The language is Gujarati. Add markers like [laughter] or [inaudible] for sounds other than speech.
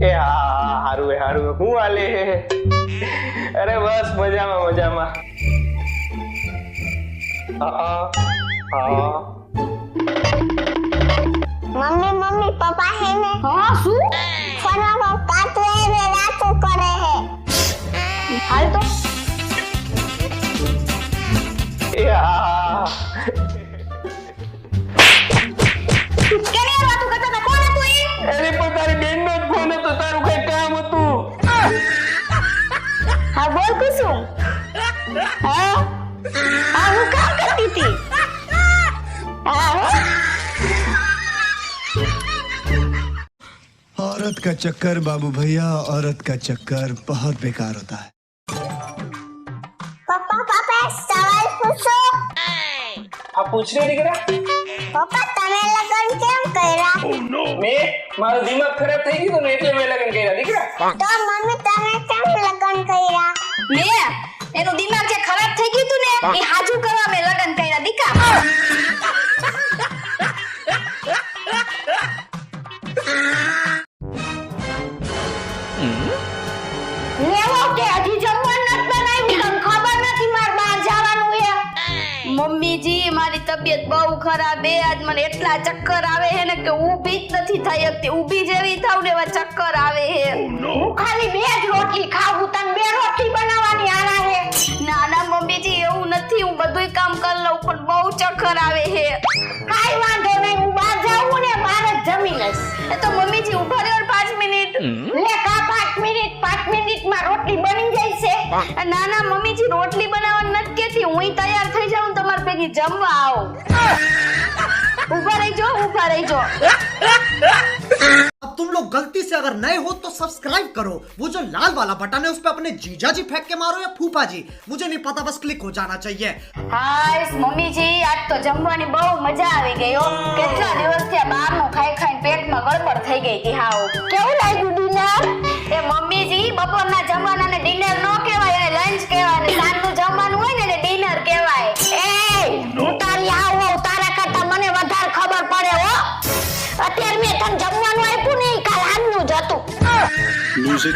એ હા હારું હે હારું હે હું હાલે? અરે બસ મજામાં મજામાં. હા હા. મમ્મી મમ્મી પપ્પા હે ને? હા શું? બોલ કુસુમ હા હા હું કામ કરતી હતી હા હો. औरत का चक्कर बाबू भैया औरत का चक्कर बहुत बेकार होता है પપ્પા પપ્પા એક સવાલ પૂછો આ પૂછ રે દીકરા પપ્પા તમે લગન કેમ કર્યા મેં મારું દિમાગ ખરાબ થઈ ગયું હતું ને એટલે મેં લગ્ન કર્યા દીકરા તો મમ્મી તમે કેમ લગન કર્યા મેં એનું દિમાગ જે ખરાબ થઈ ગયું તું ને એ હાજુ કરવા મેં લગન કર્યા દીકા. લેવો કે હજી જમવાનું નથી બનાવ્યું તને ખબર નથી માર બહાર જવાનું છે મમ્મીજી મારી તબિયત બહુ ખરાબ એ આજ મને એટલા ચક્કર આવે છે ને કે ઊભી જ નથી થઈ શકતી. ઊભી જેવી થાવ ને એવા ચક્કર આવે છે હું ખાલી બે જ રોટલી ખાવું તને બે છે. કાઈ વાંધો નહીં હું બહાર જાઉં ને બહાર જ જમી લઈશ. તો મમ્મીજી ઊભા રહ્યો પાંચ મિનિટ. લે કા પાંચ મિનિટ? પાંચ મિનિટમાં રોટલી બની જાય છે. ના ના મમ્મીજી રોટલી બનાવવા નથી કેતી હું તૈયાર થઈ જાઉં તમાર ભેગી જમવા આવું. ઊભા રહેજો ઊભા રહેજો. [laughs] गलती से अगर नए हो तो सब्सक्राइब करो वो जो लाल वाला बटन है उस पर अपने जीजा जी फेंक के मारो या फूफा जी मुझे नहीं पता बस क्लिक हो जाना चाहिए હાય મમ્મીજી આજ તો જમવાની બહુ મજા આવી ગઈ હો કેટલા દિવસથી આ બહારનું ખાઈ ખાઈને પેટમાં ગડબડ થઈ ગઈ હતી હાવ કેવું લાગ્યું ડિનર એ મમ્મીજી બપોરના જમવાનાને ડિનર નો કહેવાય એને લંચ કહેવાય ને સાંજનું જમવાનું હોય ને એને ડિનર કહેવાય એ હું તારી આવ હોઉં તારા કરતા મને વધારે ખબર પડે હો અત્યારે મેં તને જમવાનું Music.